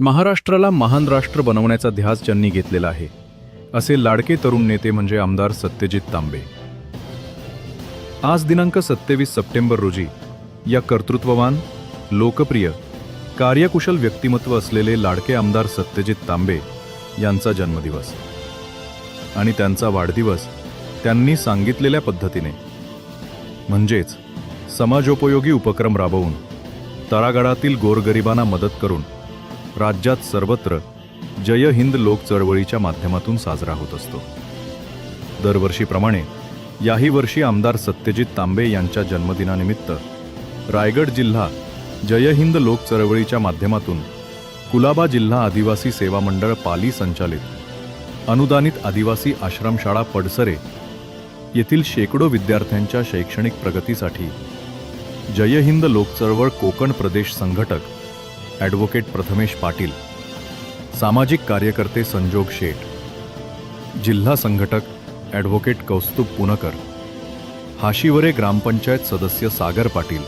महाराष्ट्राला महान राष्ट्र बनवण्याचा ध्यास ज्यांनी घेतलेला आहे असे लाडके तरुण नेते म्हणजे आमदार सत्यजित तांबे. आज दिनांक सत्तेवीस सप्टेंबर रोजी या कर्तृत्ववान लोकप्रिय कार्यकुशल व्यक्तिमत्व असलेले लाडके आमदार सत्यजित तांबे यांचा जन्मदिवस. आणि त्यांचा वाढदिवस त्यांनी सांगितलेल्या पद्धतीने. म्हणजेच समाजोपयोगी उपक्रम राबवून तळागाळातील गोरगरिबांना मदत करून राज्यात सर्वत्र जय हिंद लोक चळवळीच्या माध्यमातून साजरा होत असतो. दरवर्षीप्रमाणे याही वर्षी आमदार सत्यजित तांबे यांच्या जन्मदिनानिमित्त रायगड जिल्हा जय हिंद लोक चळवळीच्या माध्यमातून कुलाबा जिल्हा आदिवासी सेवा मंडळ पाली संचालित अनुदानित आदिवासी आश्रमशाळा पडसरे येथील शेकडो विद्यार्थ्यांच्या शैक्षणिक प्रगतीसाठी जय हिंद लोक चळवळ कोकण प्रदेश संघटक ॲडव्होकेट प्रथमेश पाटील सामाजिक कार्यकर्ते संजोग शेठ जिल्हा संघटक ॲडव्होकेट कौस्तुभ पुनकर हाशिवरे ग्रामपंचायत सदस्य सागर पाटील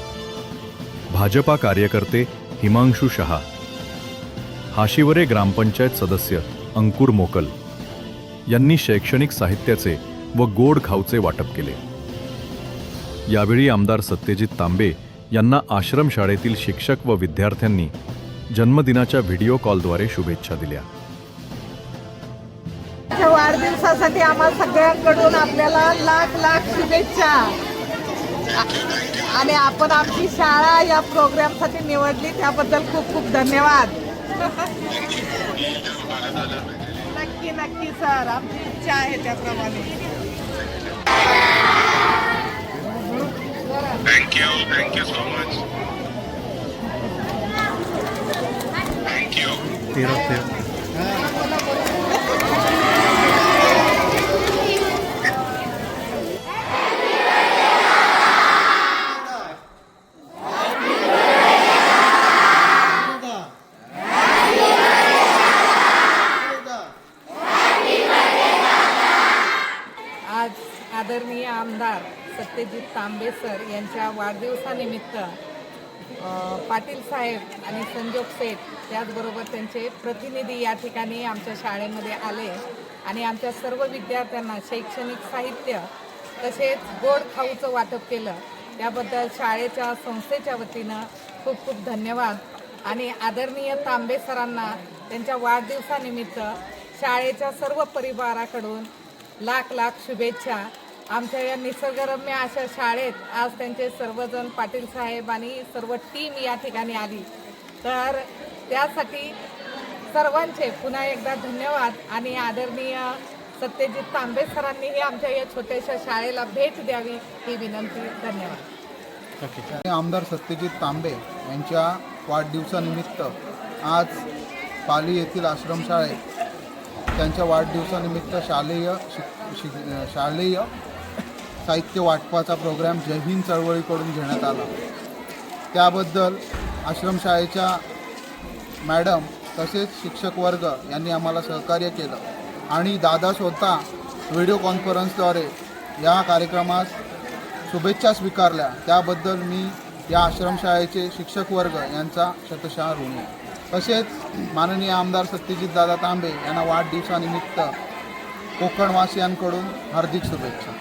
भाजपा कार्यकर्ते हिमांशू शहा हाशिवरे ग्रामपंचायत सदस्य अंकुर मोकल यांनी शैक्षणिक साहित्याचे व गोड खाऊचे वाटप केले. यावेळी आमदार सत्यजित तांबे यांना आश्रमशाळेतील शिक्षक व विद्यार्थ्यांनी जन्मदिनाच्या व्हिडिओ कॉलद्वारे शुभेच्छा दिल्या. वाढदिवसासाठी आम्हाला सगळ्यांकडून आपल्याला लाख लाख शुभेच्छा. आणि आपण आमची शाळा या प्रोग्रामसाठी निवडली त्याबद्दल खूप खूप धन्यवाद. नक्की नक्की सर. आमची इच्छा आहे त्याप्रमाणे. Thank you. Thank you you. आज आदरणीय आमदार सत्यजित तांबे सर यांच्या वाढदिवसानिमित्त पाटील साहेब आणि संजोग सेठ त्याचबरोबर त्यांचे प्रतिनिधी या ठिकाणी आमच्या शाळेमध्ये आले. आणि आमच्या सर्व विद्यार्थ्यांना शैक्षणिक साहित्य तसेच गोड खाऊचं वाटप केलं. त्याबद्दल शाळेच्या संस्थेच्या वतीनं खूप खूप धन्यवाद. आणि आदरणीय तांबे सरांना त्यांच्या वाढदिवसानिमित्त शाळेच्या सर्व परिवाराकडून लाख लाख शुभेच्छा. आमच्या या निसर्गरम्य अशा शाळेत आज त्यांचे सर्वजण पाटील साहेब आणि सर्व टीम या ठिकाणी आली. तर त्यासाठी सर्वांचे पुन्हा एकदा धन्यवाद आणि आदरणीय सत्यजित तांबे सरांनीही आमच्या या छोट्याशा शाळेला भेट द्यावी ही विनंती. धन्यवाद. आमदार सत्यजित तांबे यांच्या वाढदिवसानिमित्त आज पाली येथील आश्रमशाळेत त्यांच्या वाढदिवसानिमित्त शालेय शिक शिक शालेय साहित्य वाटपाचा प्रोग्राम जय हिंद चळवळीकडून घेण्यात आला. त्याबद्दल आश्रमशाळेच्या मॅडम तसेच शिक्षक वर्ग यांनी आम्हाला सहकार्य केलं आणि दादा स्वतः व्हिडिओ कॉन्फरन्सद्वारे या कार्यक्रमास शुभेच्छा स्वीकारल्या. त्याबद्दल मी या आश्रमशाळेचे शिक्षक वर्ग यांचा शतशः ऋणी तसेच माननीय आमदार सत्यजितदादा तांबे यांना वाढदिवसानिमित्त कोकणवासियांकडून हार्दिक शुभेच्छा.